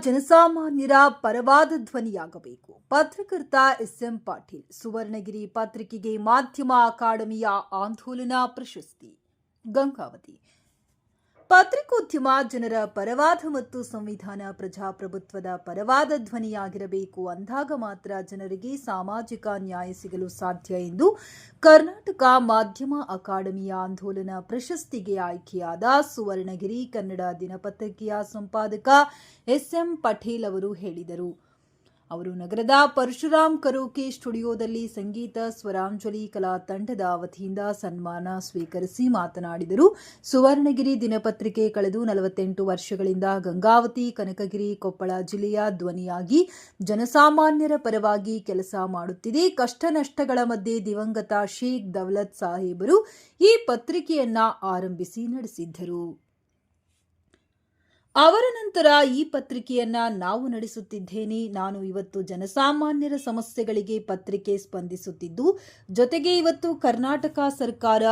ಜನಸಾಮಾನ್ಯರ ಪರವಾದ ಧ್ವನಿಯಾಗಬೇಕು. ಪತ್ರಕರ್ತ ಎಸ್ಎಂ ಪಾಟೀಲ್ ಸುವರ್ಣಗಿರಿ ಪತ್ರಿಕೆಗೆ ಮಾಧ್ಯಮ ಅಕಾಡೆಮಿಯ ಆಂದೋಲನ ಪ್ರಶಸ್ತಿ. ಗಂಗಾವತಿ ಪತ್ರಿಕೋದ್ಯಮ ಜನರ ಪರವಾದ ಮತ್ತು ಸಂವಿಧಾನ ಪ್ರಜಾಪ್ರಭುತ್ವದ ಪರವಾದ ಧ್ವನಿಯಾಗಿರಬೇಕು ಅಂದಾಗ ಮಾತ್ರ ಜನರಿಗೆ ಸಾಮಾಜಿಕ ನ್ಯಾಯ ಸಿಗಲು ಸಾಧ್ಯ ಎಂದು ಕರ್ನಾಟಕ ಮಾಧ್ಯಮ ಅಕಾಡೆಮಿಯ ಆಂದೋಲನ ಪ್ರಶಸ್ತಿಗೆ ಆಯ್ಕೆಯಾದ ಸುವರ್ಣಗಿರಿ ಕನ್ನಡ ದಿನಪತ್ರಿಕೆಯ ಸಂಪಾದಕ ಎಸ್ಎಂ ಪಟೇಲ್ ಅವರು ಹೇಳಿದರು. ಅವರು ನಗರದ ಪರಶುರಾಮ್ ಕರೋಕೆ ಸ್ಟುಡಿಯೋದಲ್ಲಿ ಸಂಗೀತ, ಸ್ವರಾಂಜಲಿ ಕಲಾ ತಂಡದ ವತಿಯಿಂದ ಸನ್ಮಾನ ಸ್ವೀಕರಿಸಿ ಮಾತನಾಡಿದರು. ಸುವರ್ಣಗಿರಿ ದಿನಪತ್ರಿಕೆ ಕಳೆದು ನಲವತ್ತೆಂಟು ವರ್ಷಗಳಿಂದ ಗಂಗಾವತಿ, ಕನಕಗಿರಿ, ಕೊಪ್ಪಳ ಜಿಲ್ಲೆಯ ಧ್ವನಿಯಾಗಿ ಜನಸಾಮಾನ್ಯರ ಪರವಾಗಿ ಕೆಲಸ ಮಾಡುತ್ತಿದೆ. ಕಷ್ಟ ನಷ್ಟಗಳ ಮಧ್ಯೆ ದಿವಂಗತ ಶೇಖ್ ದೌಲತ್ ಸಾಹೇಬರು ಈ ಪತ್ರಿಕೆಯನ್ನ ಆರಂಭಿಸಿ ನಡೆಸಿದ್ದರು. ಅವರ ನಂತರ ಈ ಪತ್ರಿಕೆಯನ್ನ ನಾವು ನಡೆಸುತ್ತಿದ್ದೇನೆ. ನಾನು ಇವತ್ತು ಜನಸಾಮಾನ್ಯರ ಸಮಸ್ಯೆಗಳಿಗೆ ಪತ್ರಿಕೆ ಸ್ಪಂದಿಸುತ್ತಿದ್ದು, ಜೊತೆಗೆ ಇವತ್ತು ಕರ್ನಾಟಕ ಸರ್ಕಾರ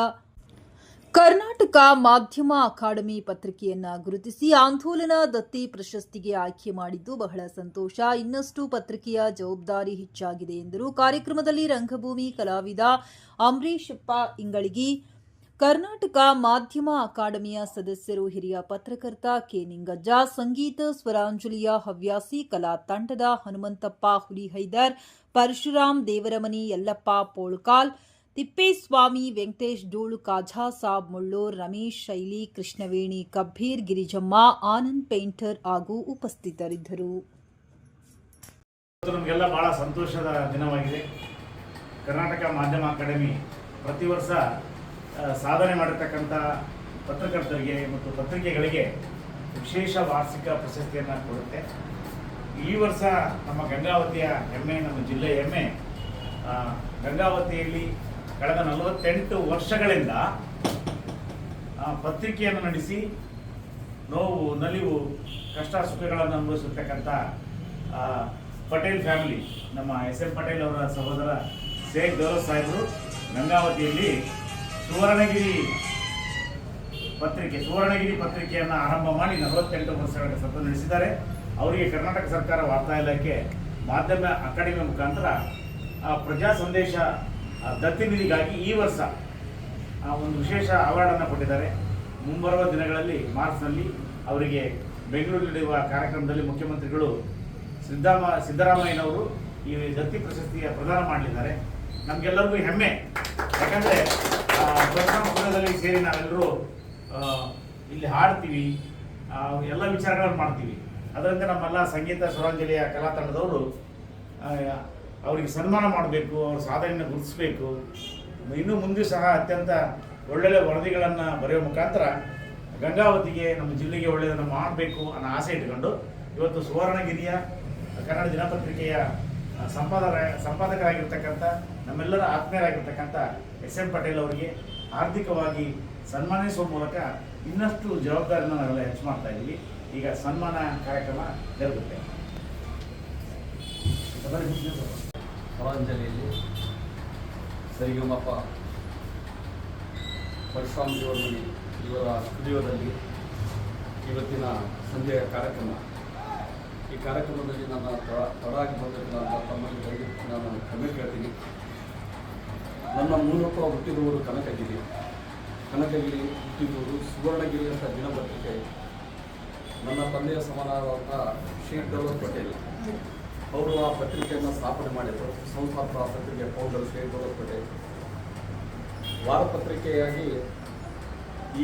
ಕರ್ನಾಟಕ ಮಾಧ್ಯಮ ಅಕಾಡೆಮಿ ಪತ್ರಿಕೆಯನ್ನ ಗುರುತಿಸಿ ಆಂದೋಲನ ದತ್ತಿ ಪ್ರಶಸ್ತಿಗೆ ಆಯ್ಕೆ ಮಾಡಿದ್ದು ಬಹಳ ಸಂತೋಷ. ಇನ್ನಷ್ಟು ಪತ್ರಿಕೆಯ ಜವಾಬ್ದಾರಿ ಹೆಚ್ಚಾಗಿದೆ ಎಂದರು. ಕಾರ್ಯಕ್ರಮದಲ್ಲಿ ರಂಗಭೂಮಿ ಕಲಾವಿದ ಅಂಬರೀಶಪ್ಪ ಇಂಗಳಗಿ ಕರ್ನಾಟಕ ಮಾಧ್ಯಮ ಅಕಾಡೆಮಿಯ ಸದಸ್ಯರು ಹಿರಿಯ ಪತ್ರಕರ್ತ ಕೆ ನಿಂಗಜ್ಜ, ಸಂಗೀತ ಸ್ವರಾಂಜಲಿಯ ಹವ್ಯಾಸಿ ಕಲಾ ತಂಡದ ಹನುಮಂತಪ್ಪ ಹುಲಿಹೈದರ್ ಪರಶುರಾಮ್ ದೇವರಮನಿ, ಯಲ್ಲಪ್ಪ ಪೋಳ್ಕಾಲ್, ತಿಪ್ಪೇಸ್ವಾಮಿ, ವೆಂಕಟೇಶ್ ಡೂಳು ಕಾಜಾ ಸಾಬ್ ಮುಳ್ಳೂರ್ ರಮೇಶ್ ಶೈಲಿ, ಕೃಷ್ಣವೇಣಿ, ಕಬ್ಬೀರ್, ಗಿರಿಜಮ್ಮ, ಆನಂದ್ ಪೇಂಟರ್ ಹಾಗೂ ಉಪಸ್ಥಿತರಿದ್ದರು. ನಮಗೆಲ್ಲ ಬಹಳ ಸಂತೋಷದ ದಿನವಾಗಿದೆ. ಕರ್ನಾಟಕ ಮಾಧ್ಯಮ ಅಕಾಡೆಮಿ ಪ್ರತಿ ವರ್ಷ ಸಾಧನೆ ಮಾಡಿರ್ತಕ್ಕಂಥ ಪತ್ರಕರ್ತರಿಗೆ ಮತ್ತು ಪತ್ರಿಕೆಗಳಿಗೆ ವಿಶೇಷ ವಾರ್ಷಿಕ ಪ್ರಶಸ್ತಿಯನ್ನು ಕೊಡುತ್ತೆ. ಈ ವರ್ಷ ನಮ್ಮ ಗಂಗಾವತಿಯ ಹೆಮ್ಮೆ, ನಮ್ಮ ಜಿಲ್ಲೆ ಹೆಮ್ಮೆ ಗಂಗಾವತಿಯಲ್ಲಿ ಕಳೆದ ನಲವತ್ತೆಂಟು ವರ್ಷಗಳಿಂದ ಪತ್ರಿಕೆಯನ್ನು ನಡೆಸಿ, ನೋವು, ನಲಿವು ಕಷ್ಟ ಸುಖಗಳನ್ನು ಅನುಭವಿಸಿರ್ತಕ್ಕಂಥ ಪಟೇಲ್ ಫ್ಯಾಮಿಲಿ, ನಮ್ಮ ಎಸ್ ಎಂ ಪಟೇಲ್ ಅವರ ಸಹೋದರ ಶೇಖ್ ಗೌರವ್ ಸಾಹೇಬರು ಗಂಗಾವತಿಯಲ್ಲಿ ಸುವರ್ಣಗಿರಿ ಪತ್ರಿಕೆ ಸುವರ್ಣಗಿರಿ ಪತ್ರಿಕೆಯನ್ನು ಆರಂಭ ಮಾಡಿ ನಲವತ್ತೆಂಟು ವರ್ಷಗಳ ಸತ್ವ ನಡೆಸಿದ್ದಾರೆ. ಅವರಿಗೆ ಕರ್ನಾಟಕ ಸರ್ಕಾರ ವಾರ್ತಾ ಇಲಾಖೆ ಮಾಧ್ಯಮ ಅಕಾಡೆಮಿ ಮುಖಾಂತರ ಪ್ರಜಾ ಸಂದೇಶ ಆ, ದತ್ತಿ ನಿಧಿಗಾಗಿ ಈ ವರ್ಷ ಒಂದು ವಿಶೇಷ ಅವಾರ್ಡನ್ನು ಕೊಟ್ಟಿದ್ದಾರೆ. ಮುಂಬರುವ ದಿನಗಳಲ್ಲಿ ಮಾರ್ಚ್ನಲ್ಲಿ ಅವರಿಗೆ ಬೆಂಗಳೂರು ನಡೆಯುವ ಕಾರ್ಯಕ್ರಮದಲ್ಲಿ ಮುಖ್ಯಮಂತ್ರಿಗಳು ಸಿದ್ದರಾಮ ಸಿದ್ದರಾಮಯ್ಯನವರು ಈ ದತ್ತಿ ಪ್ರಶಸ್ತಿಯ ಪ್ರದಾನ ಮಾಡಲಿದ್ದಾರೆ. ನಮಗೆಲ್ಲರಿಗೂ ಹೆಮ್ಮೆ. ಯಾಕಂದರೆ ಪುರದಲ್ಲಿ ಸೇರಿ ನಾವೆಲ್ಲರೂ ಇಲ್ಲಿ ಹಾಡ್ತೀವಿ. ಎಲ್ಲ ವಿಚಾರಗಳನ್ನು ಮಾಡ್ತೀವಿ. ಅದರಂತೆ ನಮ್ಮೆಲ್ಲ ಸಂಗೀತ ಸುರಾಂಜಲಿಯ ಕಲಾ ತಂಡದವರು ಅವರಿಗೆ ಸನ್ಮಾನ ಮಾಡಬೇಕು, ಅವ್ರ ಸಾಧನೆಯನ್ನು ಗುರುತಿಸಬೇಕು. ಇನ್ನೂ ಮುಂದೆ ಸಹ ಅತ್ಯಂತ ಒಳ್ಳೊಳ್ಳೆ ವರದಿಗಳನ್ನು ಬರೆಯುವ ಮುಖಾಂತರ ಗಂಗಾವತಿಗೆ, ನಮ್ಮ ಜಿಲ್ಲೆಗೆ ಒಳ್ಳೆಯದನ್ನು ಮಾಡಬೇಕು ಅನ್ನೋ ಆಸೆ ಇಟ್ಕೊಂಡು ಇವತ್ತು ಸುವರ್ಣಗಿರಿಯ ಕನ್ನಡ ದಿನಪತ್ರಿಕೆಯ ಆ, ಸಂಪಾದಕ ಸಂಪಾದಕರಾಗಿರ್ತಕ್ಕಂಥ ನಮ್ಮೆಲ್ಲರ ಆತ್ಮೀಯರಾಗಿರ್ತಕ್ಕಂಥ ಎಸ್ ಎಂ ಪಟೇಲ್ ಅವರಿಗೆ ಆರ್ಥಿಕವಾಗಿ ಸನ್ಮಾನಿಸುವ ಮೂಲಕ ಇನ್ನಷ್ಟು ಜವಾಬ್ದಾರಿನ ನಾವೆಲ್ಲ ಹೆಚ್ಚು ಮಾಡ್ತಾ ಇದ್ದೀವಿ. ಈಗ ಸನ್ಮಾನ ಕಾರ್ಯಕ್ರಮ ಜರುಗುತ್ತೆ. ಕಲಾಂಜಲಿಯಲ್ಲಿ ಸರಿಗಮ್ಮಪ್ಪ ಪರಶುರಾಮ್ ಇವರ ಸ್ಟುಡಿಯೋದಲ್ಲಿ ಇವತ್ತಿನ ಸಂಜೆಯ ಕಾರ್ಯಕ್ರಮ. ಈ ಕಾರ್ಯಕ್ರಮದಲ್ಲಿ ನನ್ನ ತಡ ತಡಾಗಿ ಬಂದಿದ್ದು ನನ್ನ ತಮ್ಮಲ್ಲಿ ನಾನು ಕ್ಷಮೆ ಕೇಳ್ತೀನಿ. ನನ್ನ ಮೂಲಕ ಹುಟ್ಟಿದವರು ಕನಕಗಿರಿ. ಕನಕಗಿರಿ ಹುಟ್ಟಿದವರು ಸುವರ್ಣಗಿರಿ ಅಂತ ದಿನಪತ್ರಿಕೆ. ನನ್ನ ತಂದೆಯ ಸಮನಾದಂಥ ಶೇಖ್ ದೌಲತ್ ಪಟೇಲ್. ಅವರು ಆ ಪತ್ರಿಕೆಯನ್ನು ಸ್ಥಾಪನೆ ಮಾಡಿದರು. ಸಂಸ್ಥಾಪಕ ಪತ್ರಿಕೆ ಪೌಂಡರ್ ಶೇಖ್ ದೌಲತ್ ಪಟೇಲ್. ವಾರಪತ್ರಿಕೆಯಾಗಿ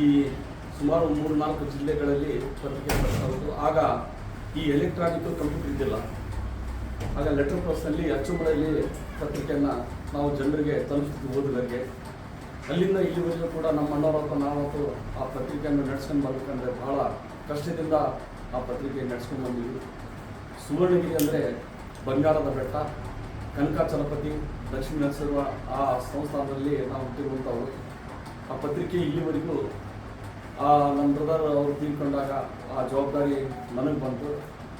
ಈ ಸುಮಾರು ಮೂರು ನಾಲ್ಕು ಜಿಲ್ಲೆಗಳಲ್ಲಿ ಪತ್ರಿಕೆ ಬರ್ತಾ ಆಗ ಈ ಎಲೆಕ್ಟ್ರಾನಿಕ್ ಕಂಪ್ಯೂಟರ್ ಇದ್ದಿಲ್ಲ. ಆಗ ಲೆಟರ್ ಪ್ರೆಸ್ನಲ್ಲಿ ಅಚ್ಚುಮಳೆಯಲ್ಲಿ ಪತ್ರಿಕೆಯನ್ನು ನಾವು ಜನರಿಗೆ ತಲುಪಿಸ್ತೀವಿ ಓದುಗರಿಗೆ. ಅಲ್ಲಿಂದ ಇಲ್ಲಿವರೆಗೂ ಕೂಡ ನಮ್ಮ ಅಣ್ಣವರಪ್ಪ ನಾವತ್ತು ಆ ಪತ್ರಿಕೆಯನ್ನು ನಡೆಸ್ಕೊಂಡು ಬರ್ಬೇಕಂದ್ರೆ ಬಹಳ ಕಷ್ಟದಿಂದ ಆ ಪತ್ರಿಕೆ ನಡೆಸ್ಕೊಂಡು ಬಂದಿದ್ವಿ. ಸುವರ್ಣಗಿರಿ ಅಂದರೆ ಬಂಗಾರದ ಬೆಟ್ಟ, ಕನಕಾಚಲಪತಿ, ಲಕ್ಷ್ಮೀ ನರಸಿರುವ ಆ ಸಂಸ್ಥಾನದಲ್ಲಿ ನಾವು ಹುಟ್ಟಿರುವಂಥವ್ರು. ಆ ಪತ್ರಿಕೆ ಇಲ್ಲಿವರೆಗೂ ಆ ನನ್ನ ಬ್ರದರ್ ಅವರು ತೀರ್ಕೊಂಡಾಗ ಆ ಜವಾಬ್ದಾರಿ ನನಗೆ ಬಂತು.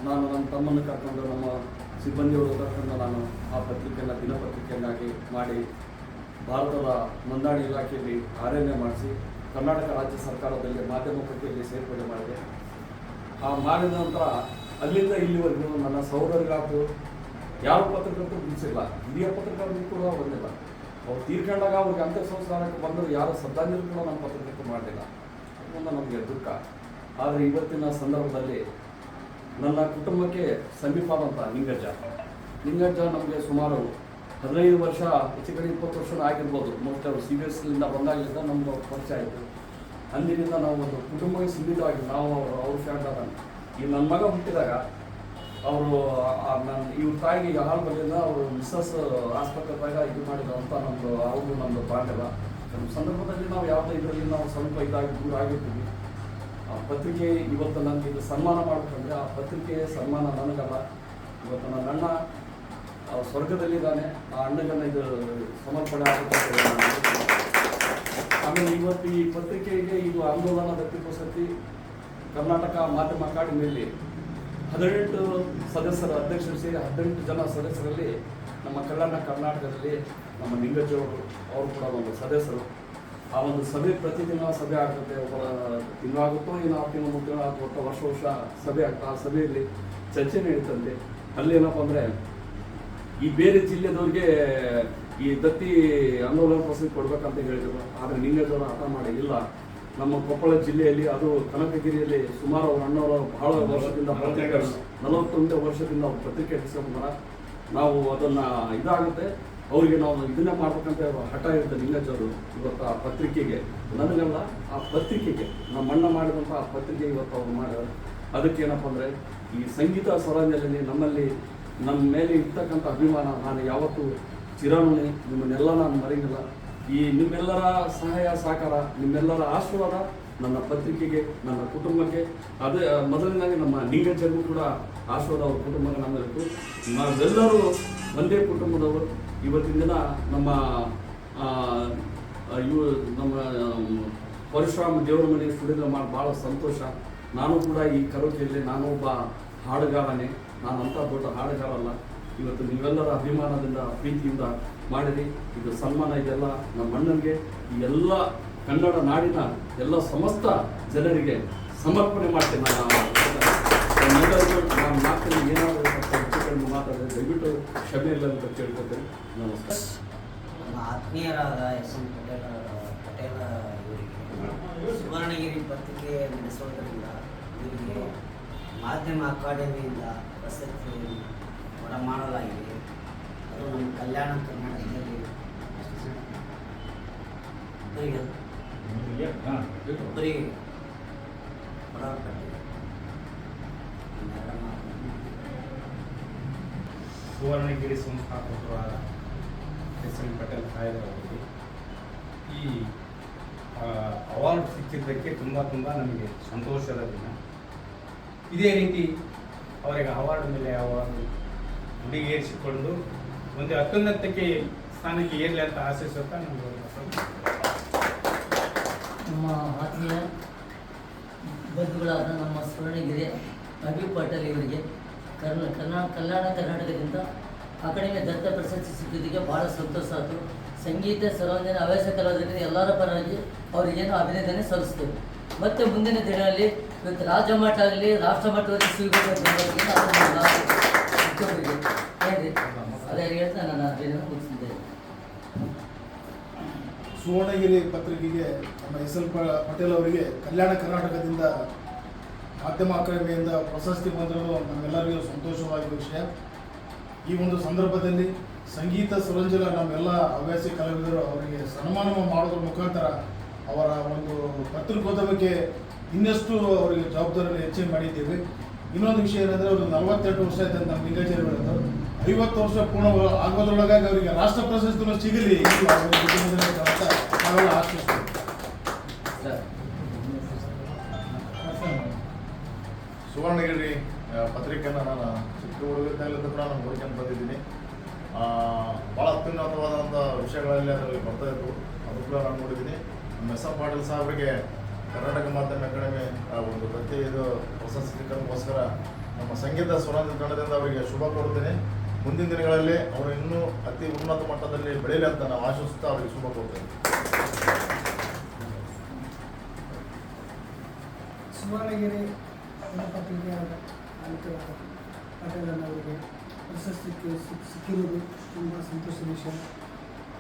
ನಾನು ನನ್ನ ತಮ್ಮನ್ನು ಕರ್ಕೊಂಡು ನಮ್ಮ ಸಿಬ್ಬಂದಿಯವರು ಕರ್ಕೊಂಡು ನಾನು ಆ ಪತ್ರಿಕೆಯನ್ನು ದಿನಪತ್ರಿಕೆಯನ್ನಾಗಿ ಮಾಡಿ ಭಾರತದ ನೋಂದಣಿ ಇಲಾಖೆಯಲ್ಲಿ ಕಾರ್ಯನೇ ಮಾಡಿಸಿ ಕರ್ನಾಟಕ ರಾಜ್ಯ ಸರ್ಕಾರದಲ್ಲಿ ಮಾಧ್ಯಮ ಪಟ್ಟಿಯಲ್ಲಿ ಸೇರ್ಪಡೆ ಮಾಡಿದೆ. ಆ ಮಾಡಿದ ನಂತರ ಅಲ್ಲಿಂದ ಇಲ್ಲಿವರೆಗೂ ನನ್ನ ಸಹೋದರಿಗಾತು ಯಾವ ಪತ್ರಕರ್ತರು ಬಿಡಿಸಿಲ್ಲ ಹಿರಿಯ ಪತ್ರಕರ್ತರು ಕೂಡ ಬಂದಿಲ್ಲ. ಅವ್ರು ತೀರ್ಕೊಂಡಾಗ ಅವ್ರಿಗೆ ಅಂತ್ಯ ಸಂಸ್ಕಾರಕ್ಕೆ ಬಂದರೂ ಯಾರು ಶ್ರದ್ಧಾಂಜಲಿ ಕೂಡ ನಮ್ಮ ಪತ್ರಕರ್ತರು ಮಾಡಲಿಲ್ಲ. ಅದರಿಂದ ನಮಗೆ ದುಃಖ. ಆದರೆ ಇವತ್ತಿನ ಸಂದರ್ಭದಲ್ಲಿ ನನ್ನ ಕುಟುಂಬಕ್ಕೆ ಸಮೀಪವಾದಂಥ ನಿಂಗಜ್ಜ. ನಿಂಗಜ್ಜ ನಮಗೆ ಸುಮಾರು ಹದಿನೈದು ವರ್ಷ ಹೆಚ್ಚು ಕಡೆ ಇಪ್ಪತ್ತು ವರ್ಷ ಆಗಿರ್ಬೋದು. ಮೋಸ್ಟ್ ಅವರು ಸಿ ಬಿ ಎಸ್ಲಿಂದ ಬಂದಾಗಲಿಂದ ನಮ್ಗೆ ಅವ್ರ ಪರಿಚಯ ಆಯಿತು. ಅಂದಿನಿಂದ ನಾವು ಒಂದು ಕುಟುಂಬಕ್ಕೆ ಸೀಮಿತವಾಗಿ ನಾವು ಅವರು, ಅವ್ರ ಅದ ಈ ನನ್ನ ಮಗ ಹುಟ್ಟಿದಾಗ ಅವರು ನನ್ನ ಇವ್ರ ತಾಯಿಗೆ ಹಾಲು ಬಂದಿದ್ದ ಅವರು ಮಿಸ್ಸಸ್ ಆಸ್ಪತ್ರೆದಾಗ ಇದು ಮಾಡಿದ್ರು ಅಂತ ನಮ್ಮದು ಅವ್ರದ್ದು ನಮ್ಮದು ಬಾಂಧವ ನಮ್ಮ ಸಂದರ್ಭದಲ್ಲಿ ನಾವು ಯಾವುದೇ ಇದರಲ್ಲಿ ನಾವು ಸ್ವಲ್ಪ ಇದಾಗಿ ದೂರ ಆಗಿರ್ತೀವಿ. ಆ ಪತ್ರಿಕೆ ಇವತ್ತು ನನಗೆ ಇದು ಸನ್ಮಾನ ಮಾಡಿಕೊಂಡ್ರೆ ಆ ಪತ್ರಿಕೆ ಸನ್ಮಾನ ನನಗಲ್ಲ. ಇವತ್ತು ನನ್ನ ಅಣ್ಣ ಸ್ವರ್ಗದಲ್ಲಿದ್ದಾನೆ. ಆ ಅಣ್ಣಗನ್ನ ಇದು ಸಮರ್ಪಣೆ ಆಗುತ್ತೆ ಆಮೇಲೆ ಇವತ್ತು ಈ ಪತ್ರಿಕೆಗೆ ಇದು ಆಂದೋಲನ ದತ್ತಿಪ್ರಸತಿ ಕರ್ನಾಟಕ ಮಾಧ್ಯಮ ಅಕಾಡೆಮಿಯಲ್ಲಿ ಹದಿನೆಂಟು ಸದಸ್ಯರ, ಅಧ್ಯಕ್ಷರು ಸೇರಿ ಹದಿನೆಂಟು ಜನ ಸದಸ್ಯರಲ್ಲಿ ನಮ್ಮ ಕಲ್ಯಾಣ ಕರ್ನಾಟಕದಲ್ಲಿ ನಮ್ಮ ನಿಂಗಜ್ಜವರು ಅವರು ಕೂಡ ಒಂದು ಸದಸ್ಯರು. ಆ ಒಂದು ಸಭೆ ಪ್ರತಿದಿನ ಸಭೆ ಆಗ್ತದೆ. ಒಬ್ಬರ ತಿಂಗಳಾಗುತ್ತೋ ಏನು ಆರು ತಿಂಗಳು, ಮೂರು ತಿಂಗಳು ಅಥವಾ ವರ್ಷ ವರ್ಷ ಸಭೆ ಆಗ್ತಾ ಆ ಸಭೆಯಲ್ಲಿ ಚರ್ಚೆ ನಡೀತಂತೆ. ಅಲ್ಲಿ ಏನಪ್ಪ ಅಂದರೆ, ಈ ಬೇರೆ ಜಿಲ್ಲೆದವ್ರಿಗೆ ಈ ದತ್ತಿ ಆಂದೋಲನ ಪ್ರಸಿದ್ಧ ಕೊಡ್ಬೇಕಂತ ಹೇಳಿದ್ರು. ಆದರೆ ನಿಂಗೇಶ್ವರ ಹಠ ಮಾಡಿ ಇಲ್ಲ ನಮ್ಮ ಕೊಪ್ಪಳ ಜಿಲ್ಲೆಯಲ್ಲಿ ಅದು ಕನಕಗಿರಿಯಲ್ಲಿ ಸುಮಾರು ಅವ್ರ ಅಣ್ಣವರು ಬಹಳ ವರ್ಷದಿಂದ ನಲವತ್ತೊಂದೇ ವರ್ಷದಿಂದ ಅವ್ರು ಪತ್ರಿಕೆ ಹೆಸರು ನಾವು ಅದನ್ನ ಇದಾಗುತ್ತೆ. ಅವರಿಗೆ ನಾವು ಇದನ್ನೇ ಮಾಡ್ಬೇಕಂತ ಹಠ ಇರುತ್ತೆ ನಿಂಗಜ್ಜವರು ಇವತ್ತು ಆ ಪತ್ರಿಕೆಗೆ. ನನಗಲ್ಲ, ಆ ಪತ್ರಿಕೆಗೆ, ನಮ್ಮ ಅಣ್ಣ ಮಾಡಿದಂಥ ಆ ಪತ್ರಿಕೆ ಇವತ್ತು ಅವ್ರು ಮಾಡ್ಯಾರ ಅದಕ್ಕೆ ಏನಪ್ಪ ಅಂದರೆ, ಈ ಸಂಗೀತ ಸ್ವರಾಂಜಲಿ ನಮ್ಮಲ್ಲಿ, ನಮ್ಮ ಮೇಲೆ ಇರ್ತಕ್ಕಂಥ ಅಭಿಮಾನ, ನಾನು ಯಾವತ್ತೂ ಚಿರಾಣಿ ನಿಮ್ಮನ್ನೆಲ್ಲ ನಾನು ಮರೆಯಂಗಿಲ್ಲ ಈ ನಿಮ್ಮೆಲ್ಲರ ಸಹಾಯ, ಸಹಕಾರ, ನಿಮ್ಮೆಲ್ಲರ ಆಶೀರ್ವಾದ ನನ್ನ ಪತ್ರಿಕೆಗೆ, ನನ್ನ ಕುಟುಂಬಕ್ಕೆ, ಅದೇ ಮೊದಲನೇದಾಗಿ ನಮ್ಮ ನಿಂಗಜ್ಜರಿಗೂ ಕೂಡ ಆಶೀರ್ವಾದ ಅವ್ರ ಕುಟುಂಬಕ್ಕೆ ನಮ್ಮಲ್ಲಿತ್ತು ನಾವೆಲ್ಲರೂ ಒಂದೇ ಕುಟುಂಬದವರು. ಇವತ್ತಿನ ದಿನ ನಮ್ಮ ಇವ, ನಮ್ಮ ಪರಶುರಾಮ ದೇವರ ಮನೆ ಸ್ಟುಡಿಯೋ ಮಾಡಿ ಭಾಳ ಸಂತೋಷ. ನಾನು ಕೂಡ ಈ ಕರೋಕೆಯಲ್ಲಿ ನಾನು ಒಬ್ಬ ಹಾಡುಗಾರನೇ. ನಾನು ಅಂಥ ದೊಡ್ಡ ಹಾಡುಗಾರಲ್ಲ. ಇವತ್ತು ನೀವೆಲ್ಲರ ಅಭಿಮಾನದಿಂದ, ಪ್ರೀತಿಯಿಂದ ಮಾಡಿರಿ. ಇದು ಸನ್ಮಾನ ಇದೆಲ್ಲ ನಮ್ಮ ಅಣ್ಣನಿಗೆ. ಈ ಎಲ್ಲ ಕನ್ನಡ ನಾಡಿನ ಎಲ್ಲ ಸಮಸ್ತ ಜನರಿಗೆ ಸಮರ್ಪಣೆ ಮಾಡ್ತೇನೆ ನಾನು. ನಾನು ಮಾತಲ್ಲಿ ಏನಾದರೂ ಮಾತಾಡಿದ್ರೆ ದಯವಿಟ್ಟು ಕ್ಷಮೆ ಇಲ್ಲ ಅಂತ ಕೇಳ್ಕೊತೇನೆ. ನಮಸ್ಕಾರ. ನಮ್ಮ ಆತ್ಮೀಯರಾದ ಎಸ್ ಎಂ ಪಟೇಲ್ ಪಟೇಲ ಇವರಿಗೆ ಸುವರ್ಣಗಿರಿ ಪತ್ರಿಕೆ ನಡೆಸೋದರಿಂದ ಇವರಿಗೆ ಮಾಧ್ಯಮ ಅಕಾಡೆಮಿಯಿಂದ ಪ್ರಶಸ್ತಿ ಮಾಡಲಾಗಿದೆ ಅದು ನಮ್ಮ ಕಲ್ಯಾಣ ಕರ್ನಾಟಕದಲ್ಲಿ ಒಬ್ಬರಿಗೆ ಸುವರ್ಣಗಿರಿ ಸಂಸ್ಥಾಪಕರಾದ ಎಸ್ ಎನ್ ಪಟೇಲ್ ಸಾಹೇಬರಿಗೆ ಈ ಅವಾರ್ಡ್ ಸಿಕ್ಕಿದ್ದಕ್ಕೆ ತುಂಬ ತುಂಬ ನಮಗೆ ಸಂತೋಷದ ದಿನ. ಇದೇ ರೀತಿ ಅವರಿಗೆ ಅವಾರ್ಡ್ ಮೇಲೆ ಅವಾರ್ಡ್ ಹುಡುಗೇರಿಸಿಕೊಂಡು ಒಂದು ಅತ್ಯುನ್ನತಕ್ಕೆ ಸ್ಥಾನಕ್ಕೆ ಏರಲಿ ಅಂತ ಆಶಿಸುತ್ತಾ ನಮ್ಗೆ ನಮ್ಮ ಆತ್ಮೀಯ ಬಂಧುಗಳಾದ ನಮ್ಮ ಸುವರ್ಣಗಿರಿ ಅಭಿ ಪಾಟೀಲ್ ಇವರಿಗೆ ಕರ್ನ, ಕರ್ನಾ, ಕಲ್ಯಾಣ ಕರ್ನಾಟಕದಿಂದ ಅಕಾಡೆಮಿ ದತ್ತ ಪ್ರಶಸ್ತಿ ಸಿಕ್ಕಿದ್ದಕ್ಕೆ ಭಾಳ ಸಂತೋಷ ಆಯಿತು. ಸಂಗೀತ, ಸರ್ವಂಜನ, ಹವ್ಯಾಸ ಕಲಾವಿದರಿಂದ ಎಲ್ಲರ ಪರವಾಗಿ ಅವರಿಗೇನು ಅಭಿನಂದನೆ ಸಲ್ಲಿಸ್ತೇವೆ. ಮತ್ತು ಮುಂದಿನ ದಿನಗಳಲ್ಲಿ ಇವತ್ತು ರಾಜ್ಯ ಮಟ್ಟ ಆಗಲಿ ರಾಷ್ಟ್ರ ಮಟ್ಟದಲ್ಲಿ ಸಿಗಬೇಕು ಅಂತ ನಾನು ಸುವರ್ಣಗಿರಿ ಪತ್ರಿಕೆಗೆ ನಮ್ಮ ಎಸ್ ಎಲ್ ಪಟೇಲ್ ಅವರಿಗೆ ಕಲ್ಯಾಣ ಕರ್ನಾಟಕದಿಂದ ಮಾಧ್ಯಮ ಅಕಾಡೆಮಿಯಿಂದ ಪ್ರಶಸ್ತಿ ಬಂದಿರೋದು ನಮ್ಮೆಲ್ಲರಿಗೂ ಸಂತೋಷವಾದ ವಿಷಯ. ಈ ಒಂದು ಸಂದರ್ಭದಲ್ಲಿ ಸಂಗೀತ ಸರಂಜಲ ನಮ್ಮೆಲ್ಲ ಹವ್ಯಾಸಿ ಕಲಾವಿದರು ಅವರಿಗೆ ಸನ್ಮಾನ ಮಾಡೋದ್ರ ಮುಖಾಂತರ ಅವರ ಒಂದು ಪತ್ರಿಕೋದ್ಯಮಕ್ಕೆ ಇನ್ನಷ್ಟು ಅವರಿಗೆ ಜವಾಬ್ದಾರಿಯನ್ನು ಹೆಚ್ಚಿಗೆ ಮಾಡಿದ್ದೇವೆ. ಇನ್ನೊಂದು ವಿಷಯ ಏನಂದರೆ ಅವರು ನಲವತ್ತೆರಡು ವರ್ಷ ಆಯ್ತು ನಮ್ಮ ಹೇಳಿದ್ರು ಐವತ್ತು ವರ್ಷ ಪೂರ್ಣ ಆಗೋದ್ರೊಳಗಾಗಿ ಅವರಿಗೆ ರಾಷ್ಟ್ರ ಪ್ರಶಸ್ತಿನೂ ಸಿಗಲಿ ಅಂತ ನಾವೆಲ್ಲ ಆಶಿಸ್ತೀವಿ. ಸುವರ್ಣಗಿರಿ ಪತ್ರಿಕೆಯನ್ನು ನಾನು ಚಿಕ್ಕ ಹುಡುಗದ್ದಾಗಲಿಂದ ಕೂಡ ನಾನು ಹುಡುಕೊಂಡು ಬಂದಿದ್ದೀನಿ. ಭಾಳ ಅತ್ಯುನ್ನತವಾದಂಥ ವಿಷಯಗಳಲ್ಲಿ ಅದರಲ್ಲಿ ಬರ್ತಾ ಇತ್ತು ಅದು ಕೂಡ ನಾನು ನೋಡಿದ್ದೀನಿ. ನಮ್ಮ ಎಸ್ ಎಂ ಪಾಟೀಲ್ ಸಾಹೇಬರಿಗೆ ಕರ್ನಾಟಕ ಮಾಧ್ಯಮ ಅಕಾಡೆಮಿ ಆ, ಒಂದು ಪ್ರತಿ ಇದು ಪ್ರಶಸ್ತಿ ಸಿಕ್ಕದಕ್ಕೋಸ್ಕರ ನಮ್ಮ ಸಂಗೀತ ಸ್ವರಾಂಜ ತಂಡದಿಂದ ಅವರಿಗೆ ಶುಭ ಕೋರುತ್ತೇನೆ. ಮುಂದಿನ ದಿನಗಳಲ್ಲಿ ಅವರು ಇನ್ನೂ ಅತಿ ಉನ್ನತ ಮಟ್ಟದಲ್ಲಿ ಬೆಳೆಯಲಿ ಅಂತ ನಾವು ಆಶಿಸುತ್ತಾ ಅವರಿಗೆ ಶುಭ ಕೋರ್ತೇವೆ ಸುವರ್ಣಗಿರಿ ಪಟೇಲನ್ ಅವರಿಗೆ ಪ್ರಶಸ್ತಿ ಸಿಕ್- ಸಿಕ್ಕಿರುವುದು ತುಂಬ ಸಂತೋಷದ ವಿಷಯ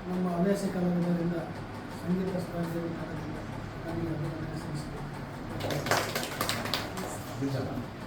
ನಮ್ಮ ಹವ್ಯಾಸ ಕಲಾವಿದರಿಂದ ಸಂಗೀತ ಸ್ಪರ್ಧೆ ನನಗೆ ಅಭಿನಂದನೆ. ಅಭಿನಂದನೆ.